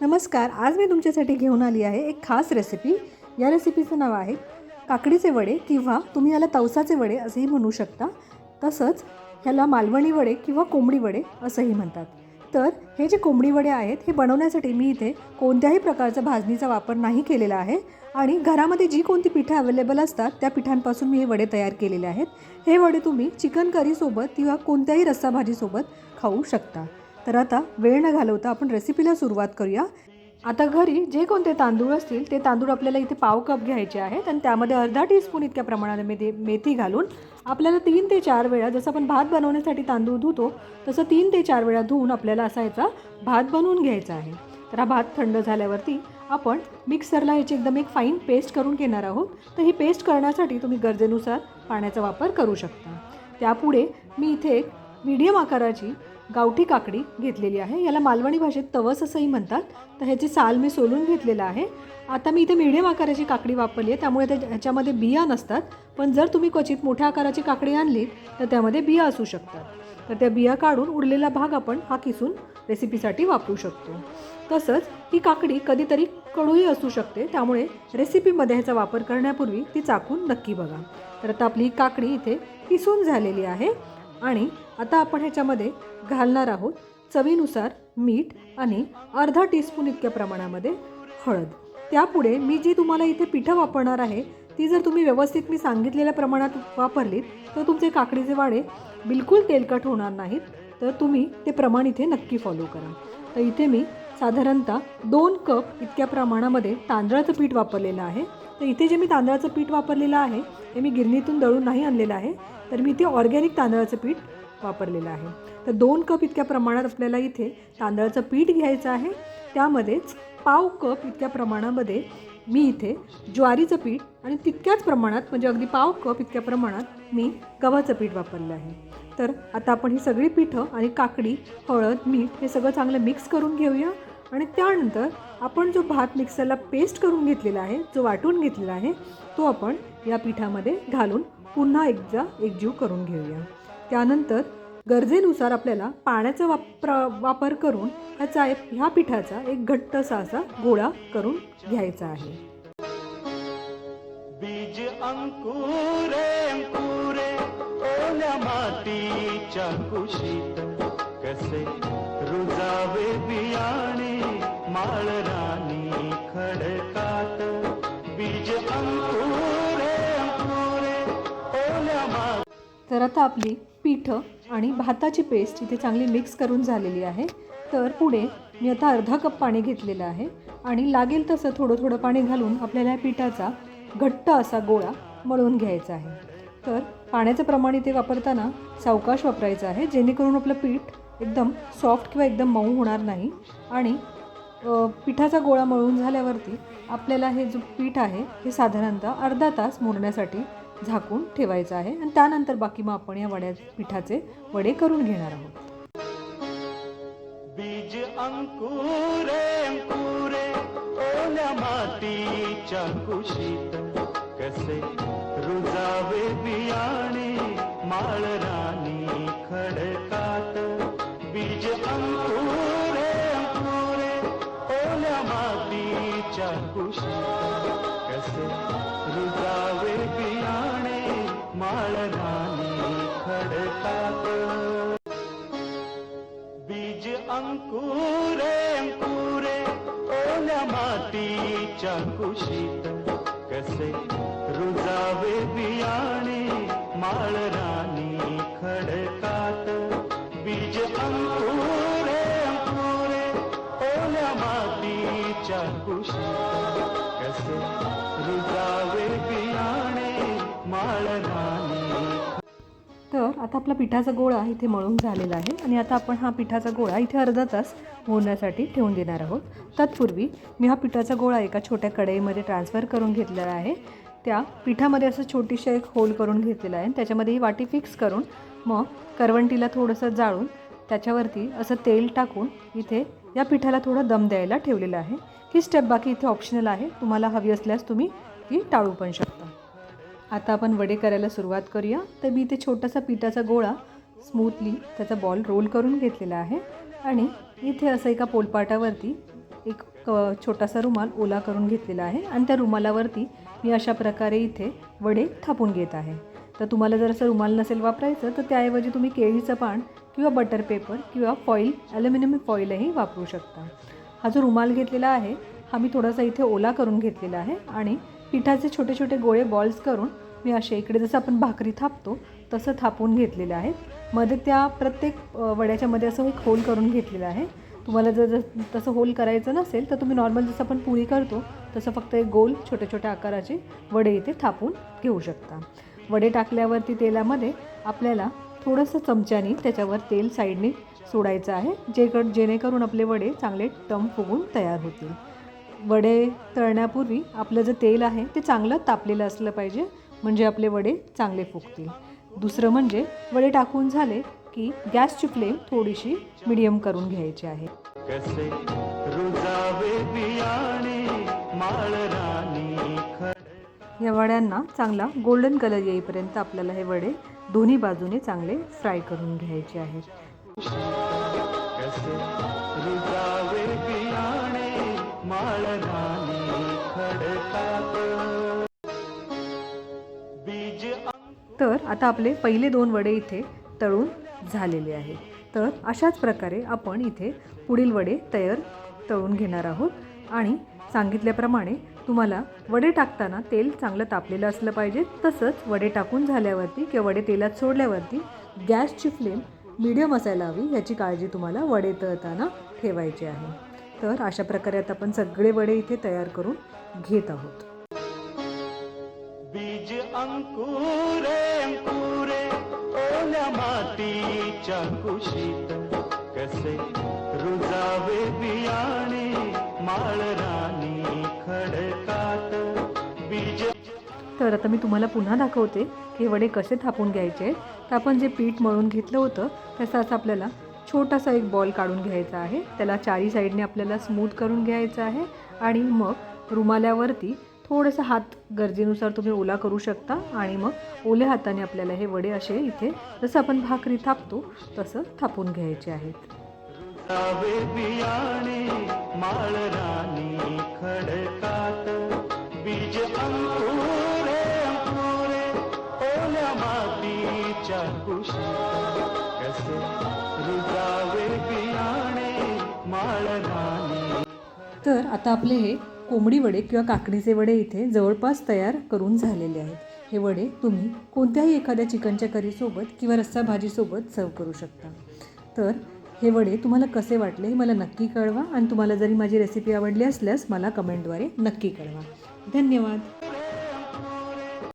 नमस्कार आज मी तुमच्यासाठी घेऊन आली आहे एक खास रेसिपी या रेसिपीचं नाव आहे काकडीचे वडे किंवा तुम्ही याला तवसाचे वडे असंही म्हणू शकता. तसंच ह्याला मालवणी वडे किंवा कोंबडी वडे असंही म्हणतात. तर हे जे कोंबडी वडे आहेत हे बनवण्यासाठी मी इथे कोणत्याही प्रकारचा भाजणीचा वापर नाही केलेला आहे आणि घरामध्ये जी कोणती पिठं अवेलेबल असतात त्या पिठांपासून मी हे वडे तयार केलेले आहेत. हे वडे तुम्ही चिकन करीसोबत किंवा कोणत्याही रस्सा भाजीसोबत खाऊ शकता. तर आता वेळ न घालवता आपण रेसिपीला सुरुवात करूया. आता घरी जे कोणते तांदूळ असतील ते तांदूळ आपल्याला इथे पाव कप घ्यायचे आहेत आणि त्यामध्ये अर्धा टीस्पून इतक्या प्रमाणात मेथी मेथी घालून आपल्याला तीन ते चार वेळा जसं आपण भात बनवण्यासाठी तांदूळ धुतो तसं तीन ते चार वेळा धुवून आपल्याला असा याचा भात बनवून घ्यायचा आहे. तर हा भात थंड झाल्यावरती आपण मिक्सरला याची एकदम एक फाईन पेस्ट करून घेणार आहोत. तर ही पेस्ट करण्यासाठी तुम्ही गरजेनुसार पाण्याचा वापर करू शकता. त्यापुढे मी इथे एक मीडियम आकाराची गावठी काकडी घेतलेली आहे. याला मालवणी भाषेत तवस असंही म्हणतात. तर ह्याची साल मी सोलून घेतलेलं आहे. आता मी इथे मिडियम आकाराची काकडी वापरली आहे. त्यामुळे त्या ह्याच्यामध्ये बिया नसतात. पण जर तुम्ही क्वचित मोठ्या आकाराची काकडी आणली तर त्यामध्ये बिया असू शकतात. तर त्या बिया काढून उरलेला भाग आपण हा किसून रेसिपीसाठी वापरू शकतो. तसंच ही काकडी कधीतरी कडूही असू शकते. त्यामुळे रेसिपीमध्ये ह्याचा वापर करण्यापूर्वी ती चाकून नक्की बघा. तर आता आपली ही काकडी इथे किसून झालेली आहे. आणि आता आपण ह्याच्यामध्ये घालणार आहोत चवीनुसार मीठ आणि अर्धा टीस्पून इतक्या प्रमाणामध्ये हळद. त्यापुढे मी जी तुम्हाला इथे पिठं वापरणार आहे ती जर तुम्ही व्यवस्थित मी सांगितलेल्या प्रमाणात वापरलीत तर तुमचे काकडीचे वाडे बिलकुल तेलकट होणार नाहीत तर तुम्ही ते प्रमाण इथे नक्की फॉलो करा. तर इथे मी साधारणतः दोन कप इतक्या प्रमाणामध्ये तांदळाचं पीठ वापरलेलं आहे. तर इथे जे मी तांदळाचं पीठ वापरलेलं आहे ते मी गिरणीतून दळून नाही आणलेलं आहे तर मी इथे ऑर्गॅनिक तांदळाचं पीठ वापरलेलं आहे. तर दोन कप इतक्या प्रमाणात आपल्याला इथे तांदळाचं पीठ घ्यायचं आहे. त्यामध्येच पाव कप इतक्या प्रमाणामध्ये मी इथे ज्वारीचं पीठ आणि तितक्याच प्रमाणात म्हणजे अगदी पाव कप इतक्या प्रमाणात मी गव्हाचं पीठ वापरलं आहे. तर आता आपण ही सगळी पिठं आणि काकडी हळद मीठ हे सगळं चांगलं मिक्स करून घेऊया. आणि त्यानंतर आपण जो भात मिक्सरला पेस्ट करून घेतलेला आहे जो वाटून घेतलेला आहे तो आपण या पिठामध्ये घालून पुन्हा एकदा एकजीव करून घेऊया. त्यानंतर गरजेनुसार आपल्याला पाण्याचा वापर वापर करून ह्याचा ह्या पिठाचा एक घट्टसा असा गोळा करून घ्यायचा आहे. बीज अंकुरे अंकुरे ओल्या मातीच्या कुशीत. कसे रुजावे बियाणे माळ राणी खडकात. बीज अंकुरे आता आपली पिठं आणि भाताची पेस्ट इथे चांगली मिक्स करून झालेली आहे. तर पुढे मी आता अर्धा कप पाणी घेतलेलं आहे. आणि लागेल तसं थोडं थोडं पाणी घालून आपल्याला या पिठाचा घट्ट असा गोळा मळून घ्यायचा आहे. तर पाण्याचं प्रमाण इथे वापरताना सावकाश वापरायचं आहे. जेणेकरून आपलं पीठ एकदम सॉफ्ट किंवा एकदम मऊ होणार नाही. आणि पिठाचा गोळा मळून झाल्यावरती आपल्याला हे जो पीठ आहे हे साधारणतः अर्धा तास मुरण्यासाठी झाकून ठेवायचं आहे आणि त्यानंतर बाकी मग आपण या वड्या पिठाचे वडे करून घेणार आहोत. बीज अंकुरे अंकुरे ओल्या मातीच्या कुशीत. कसे रुजावे बियाणे माळ राणी खडकात. बीज अंकुरे अंकुरे ओल्या मातीच्या कुशीत. कसे रुजावे बियाणे माळ खडतात. बीज अंकुरे अंकुरे ओल्या मातीच्या कुशीत कसे रुजावे बियाणे माळ तर आता आपला पिठाचा गोळा इथे मळून झालेला आहे आणि आता आपण हा पिठाचा गोळा इथे अर्धा तास होण्यासाठी ठेवून देणार आहोत. तत्पूर्वी मी हा पिठाचा गोळा एका छोट्या कढईमध्ये ट्रान्सफर करून घेतलेला आहे. त्या पिठामध्ये असं छोटीशी एक होल करून घेतलेला आहे आणि त्याच्यामध्ये ही वाटी फिक्स करून मग करवंटीला थोडंसं जाळून त्याच्यावरती असं तेल टाकून इथे या पिठाला थोडं दम द्यायला ठेवलेलं आहे. ही स्टेप बाकी इथे ऑप्शनल आहे. तुम्हाला हवी असल्यास तुम्ही ती टाळू पण शकता. आता आपण वडे करायला सुरुवात करूया. तर मी इथे छोटासा पिठाचा गोळा स्मूथली त्याचा बॉल रोल करून घेतलेला आहे. आणि इथे असं एका पोलपाटावरती एक क छोटासा रुमाल ओला करून घेतलेला आहे. आणि त्या रुमालावरती मी अशा प्रकारे इथे वडे थापून घेत आहे. तर तुम्हाला जर असं रुमाल नसेल वापरायचं तर त्याऐवजी तुम्ही केळीचं पान किंवा बटर पेपर किंवा फॉईल ॲल्युमिनियम फॉईलही वापरू शकता. हा जो रुमाल घेतलेला आहे हा मी थोडासा इथे ओला करून घेतलेला आहे आणि पिठाचे छोटे छोटे गोळे बॉल्स करून मी असे इकडे जसं आपण भाकरी थापतो तसं थापून घेतलेले आहेत मध्ये त्या प्रत्येक वड्याच्यामध्ये असं एक होल करून घेतलेलं आहे. तुम्हाला जर जर तसं होल करायचं नसेल तर तुम्ही नॉर्मल जसं आपण पुरी करतो तसं फक्त एक गोल छोट्या छोट्या आकाराचे वडे इथे थापून घेऊ शकता. वडे टाकल्यावरती तेलामध्ये आपल्याला थोडंसं चमच्यानी त्याच्यावर तेल साईडने सोडायचं आहे जे जेणेकरून आपले वडे चांगले टम फुगून तयार होतील. वडे तळण्यापूर्वी आपलं जे तेल आहे ते चांगलं तापलेलं असलं पाहिजे म्हणजे आपले वडे चांगले फुगतील. दुसरं म्हणजे वडे टाकून झाले की गॅसची फ्लेम थोडीशी मिडियम करून घ्यायची आहे. या वड्यांना चांगला गोल्डन कलर येईपर्यंत आपल्याला हे वडे दोन्ही बाजूने चांगले फ्राय करून घ्यायचे आहेत. तर आता आपले पहिले दोन वडे इथे तळून झालेले आहेत. तर अशाच प्रकारे आपण इथे पुढील वडे तयार तळून घेणार आहोत. आणि सांगितल्याप्रमाणे तुम्हाला वडे टाकताना तेल चांगलं तापलेलं असलं पाहिजे. तसंच वडे टाकून झाल्यावरती किंवा वडे तेलात सोडल्यावरती गॅसची फ्लेम मीडियम असायला हवी याची काळजी तुम्हाला वडे तळताना ठेवायची आहे. तर अशा प्रकारे आता आपण सगळे वडे इथे तयार करून घेत आहोत. बीज अंकुरे अंकुरे ओल्या मातीच्या कुशीत कसे रुजावे बियाणे. तर आता मी तुम्हाला पुन्हा दाखवते की हे वडे कसे थापून घ्यायचे. आहेत तर आपण जे पीठ मळून घेतलं होतं तसाच आपल्याला छोटासा एक बॉल काढून घ्यायचा आहे. त्याला चारी साईडने आपल्याला स्मूथ करून घ्यायचं आहे. आणि मग रुमाल्यावरती थोडंसं हात गरजेनुसार तुम्ही ओला करू शकता. आणि मग ओल्या हाताने आपल्याला हे वडे असे इथे जसं आपण भाकरी थापतो तसं थापून घ्यायचे आहेत. रुजावे बियाणे माळराणी खडकात. बीज अंकुरे अंकुरे ओल्या मातीच्या कुशीत. कसे रुजावे बियाणे माळराणी तर आता आपले हे कोंबडी वडे किंवा काकडीचे वडे इथे जवळपास तयार करून झालेले आहेत. हे वडे तुम्ही कोणत्याही एखाद्या चिकनच्या करीसोबत किंवा रस्सा भाजीसोबत सर्व करू शकता. तर हे वडे तुम्हाला कसे वाटले हे मला नक्की कळवा आणि तुम्हाला जरी माझी रेसिपी आवडली असल्यास मला कमेंटद्वारे नक्की कळवा. धन्यवाद.